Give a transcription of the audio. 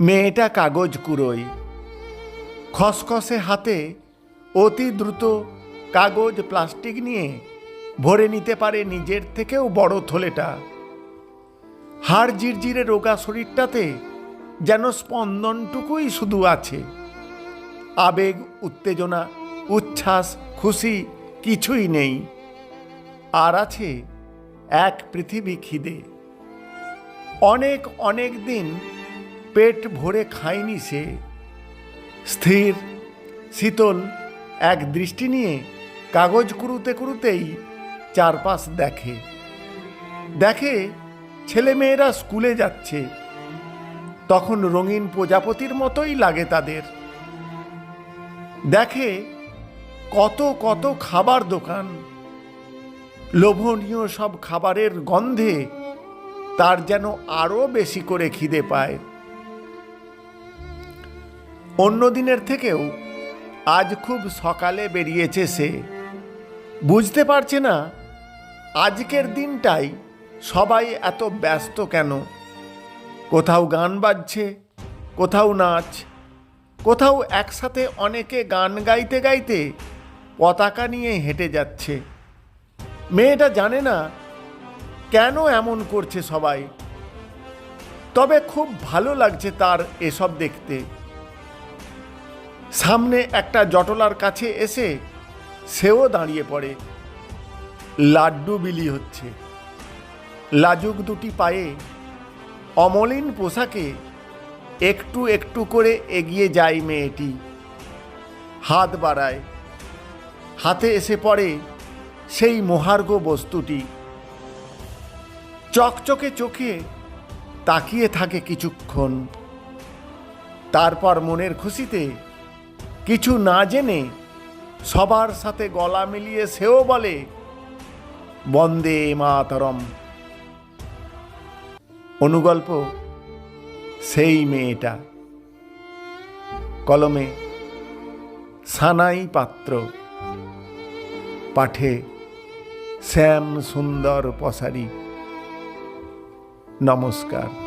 মেয়েটা কাগজ কুড়োয়। খসখসে হাতে অতি দ্রুত কাগজ প্লাস্টিক নিয়ে ভরে নিতে পারে নিজের থেকেও বড় থলেটা। হাড় জিরজিরে রোগা শরীরটাতে যেন স্পন্দনটুকুই শুধু আছে। আবেগ, উত্তেজনা, উচ্ছ্বাস, খুশি কিছুই নেই। আর আছে এক পৃথিবী খিদে। অনেক অনেক দিন পেট ভরে খায়নি সে। স্থির, শীতল এক দৃষ্টি নিয়ে কাগজ কুড়ুতে কুড়ুতেই চারপাশ দেখে। দেখে ছেলেমেয়েরা স্কুলে যাচ্ছে। তখন রঙিন প্রজাপতির মতোই লাগে তাদের। দেখে কত কত খাবার দোকান। লোভনীয় সব খাবারের গন্ধে তার যেন আরও বেশি করে খিদে পায়। অন্য দিনের থেকেও আজ খুব সকালে বেরিয়েছে সে। বুঝতে পারছে না, আজকের দিনটাই সবাই এত ব্যস্ত কেন? কোথাও গান বাজছে, কোথাও নাচ, কোথাও একসাথে অনেকে গান গাইতে গাইতে পতাকা নিয়ে হেঁটে যাচ্ছে। মেয়েটা জানে না কেন এমন করছে সবাই। তবে খুব ভালো লাগছে তার এসব দেখতে। সামনে একটা জটলার কাছে এসে সেও দাঁড়িয়ে পড়ে। লাড্ডু বিলি হচ্ছে। লাজুক দুটি পায়ে অমলিন পোশাকে একটু একটু করে এগিয়ে যায় মেয়েটি। হাত বাড়ায়। হাতে এসে পড়ে সেই মহার্ঘ বস্তুটি। চকচকে চোখে তাকিয়ে থাকে কিছুক্ষণ। তারপর মনের খুশিতে কিছু না জেনে সবার সাথে গলা মিলিয়ে সেও বলে, বন্দে মাতরম। অনুগল্প, সেই মেয়েটা। কলমে, সানাই পাত্র। পাঠে, শ্যাম সুন্দর পসারি। নমস্কার।